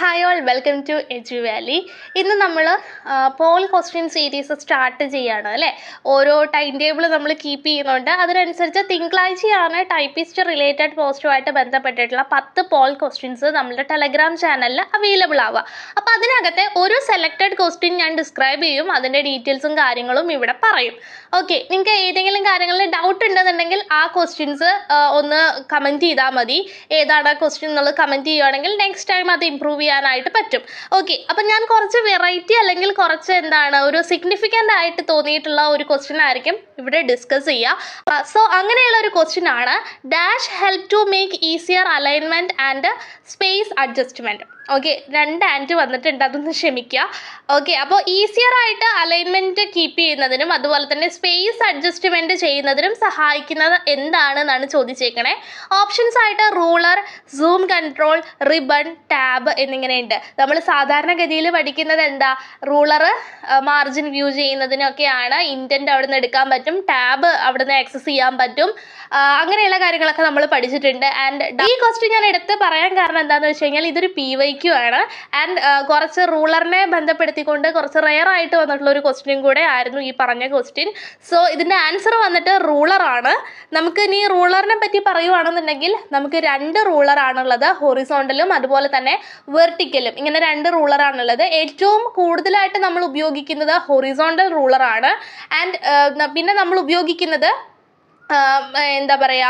Hi all welcome to edu valley. ഇന്ന് നമ്മൾ Paul question series start ചെയ്യാണ് അല്ലേ? ഓരോ ടൈം ടേബിൾ നമ്മൾ കീപ്പ് ചെയ്യുന്നുണ്ട്. അതിനനുസരിച്ച് തിങ്കളാഴ്ചയാണ് ടൈപ്പിസ്റ്റ് റിലേറ്റഡ് പോസ്റ്റുമായിട്ട് ബന്ധപ്പെട്ടിട്ടുള്ള പത്ത് പോൾ ക്വസ്റ്റ്യൻസ് നമ്മുടെ ടെലഗ്രാം ചാനലിൽ അവൈലബിൾ ആവുക. അപ്പോൾ അതിനകത്തെ ഒരു സെലക്റ്റഡ് ക്വസ്റ്റ്യൻ ഞാൻ ഡിസ്ക്രൈബ് ചെയ്യും അതിന്റെ ഡീറ്റെയിൽസും കാര്യങ്ങളും ഇവിടെ പറയും. ഓക്കെ നിങ്ങൾക്ക് ഏതെങ്കിലും കാര്യങ്ങളിൽ ഡൗട്ട് ഉണ്ടെന്നുണ്ടെങ്കിൽ ആ ക്വസ്റ്റ്യൻസ് ഒന്ന് കമന്റ് ചെയ്താൽ മതി. ഏതാണ് ക്വസ്റ്റ്യൻ എന്നുള്ളത് കമന്റ് ചെയ്യുകയാണെങ്കിൽ നെക്സ്റ്റ് ടൈം അത് ഇമ്പ്രൂവ് ചെയ്യാനായിട്ട് പറ്റും. ഓക്കെ അപ്പം ഞാൻ കുറച്ച് വെറൈറ്റി അല്ലെങ്കിൽ കുറച്ച് എന്താണ് ഒരു സിഗ്നിഫിക്കന്റ് ആയിട്ട് തോന്നിയിട്ടുള്ള ഒരു ക്വസ്റ്റ്യൻ ആയിരിക്കും ഇവിടെ ഡിസ്കസ് ചെയ്യുക സോ അങ്ങനെയുള്ള ഒരു ക്വസ്റ്റ്യൻ ആണ് dash help to make easier alignment and space adjustment okay രണ്ട് ആന്റ് വന്നിട്ടുണ്ട്. അതൊന്ന് ക്ഷമിക്കുക. ഓക്കെ അപ്പോൾ ഈസിയർ ആയിട്ട് അലൈൻമെന്റ് കീപ്പ് ചെയ്യുന്നതിനും അതുപോലെ തന്നെ സ്പേസ് അഡ്ജസ്റ്റ്മെന്റ് ചെയ്യുന്നതിനും സഹായിക്കുന്നത് എന്താണെന്നാണ് ചോദിച്ചേക്കണേ. ഓപ്ഷൻസ് ആയിട്ട് ruler zoom control ribbon tab എന്നിങ്ങനെയുണ്ട്. നമ്മൾ സാധാരണഗതിയിൽ പഠിക്കുന്നത് എന്താ? റൂളർ മാർജിൻ വ്യൂ ചെയ്യുന്നതിനൊക്കെയാണ്. ഇന്റന്റ് അവിടെ നിന്ന് എടുക്കാൻ പറ്റും. ടാബ് അവിടെ നിന്ന് ആക്സസ് ചെയ്യാൻ പറ്റും. അങ്ങനെയുള്ള കാര്യങ്ങളൊക്കെ നമ്മൾ പഠിച്ചിട്ടുണ്ട്. ആൻഡ് ഈ ക്വസ്റ്റ്യൻ ഞാൻ എടുത്ത് പറയാൻ കാരണം എന്താണെന്ന് വെച്ച് കഴിഞ്ഞാൽ ഇതൊരു പി വൈ ക്യു ആണ് ആൻഡ് കുറച്ച് റൂളറിനെ ബന്ധപ്പെടുത്തിക്കൊണ്ട് കുറച്ച് റെയർ ആയിട്ട് വന്നിട്ടുള്ള ഒരു ക്വസ്റ്റ്യൻ കൂടെ ആയിരുന്നു ഈ പറഞ്ഞ ക്വസ്റ്റ്യൻ സോ ഇതിന്റെ ആൻസർ വന്നിട്ട് റൂളറാണ് നമുക്ക് ഇനി റൂളറിനെ പറ്റി പറയുവാണെന്നുണ്ടെങ്കിൽ നമുക്ക് രണ്ട് റൂളറാണുള്ളത് ഹൊറിസോണ്ടലും അതുപോലെ തന്നെ വെർട്ടിക്കലും ഇങ്ങനെ രണ്ട് റൂളറാണുള്ളത് ഏറ്റവും കൂടുതലായിട്ട് നമ്മൾ ഉപയോഗിക്കുന്നത് ഹൊറിസോണ്ടൽ റൂളറാണ് ആൻഡ് പിന്നെ നമ്മൾ ഉപയോഗിക്കുന്നത് എന്താ പറയുക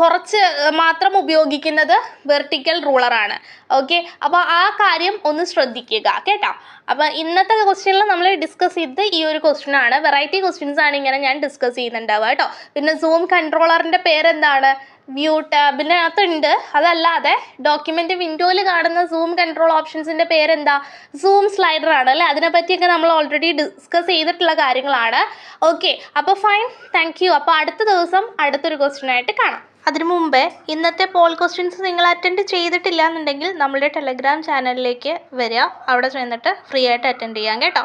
കുറച്ച് മാത്രം ഉപയോഗിക്കുന്നത് വെർട്ടിക്കൽ റൂളറാണ് ഓക്കെ അപ്പോൾ ആ കാര്യം ഒന്ന് ശ്രദ്ധിക്കുക കേട്ടോ? അപ്പോൾ ഇന്നത്തെ ക്വസ്റ്റ്യനിൽ നമ്മൾ ഡിസ്കസ് ചെയ്തത് ഈ ഒരു ക്വസ്റ്റ്യൻ ആണ്. വെറൈറ്റി ക്വസ്റ്റ്യൻസ് ആണ് ഇങ്ങനെ ഞാൻ ഡിസ്കസ് ചെയ്യുന്നുണ്ടാവുക കേട്ടോ? പിന്നെ സൂം കൺട്രോളറിന്റെ പേരെന്താണ്? വ്യൂ ടാബിനകത്തുണ്ട് അതല്ലാതെ ഡോക്യുമെന്റ് വിൻഡോയിൽ കാണുന്ന സൂം കൺട്രോൾ ഓപ്ഷൻസിന്റെ പേരെന്താ? സൂം സ്ലൈഡർ ആണ് അല്ലേ? അതിനെപ്പറ്റിയൊക്കെ നമ്മൾ ഓൾറെഡി ഡിസ്കസ് ചെയ്തിട്ടുള്ള കാര്യങ്ങളാണ്. ഓക്കെ അപ്പോൾ ഫൈൻ താങ്ക് യു അപ്പോൾ അടുത്ത ദിവസം അടുത്തൊരു ക്വസ്റ്റ്യനായിട്ട് കാണാം. അതിനു മുമ്പേ ഇന്നത്തെ പോൾ ക്വസ്റ്റ്യൻസ് നിങ്ങൾ അറ്റൻഡ് ചെയ്തിട്ടില്ല എന്നുണ്ടെങ്കിൽ നമ്മളുടെ ടെലഗ്രാം ചാനലിലേക്ക് വരിക. അവിടെ ചെന്നിട്ട് ഫ്രീ ആയിട്ട് അറ്റൻഡ് ചെയ്യാം കേട്ടോ.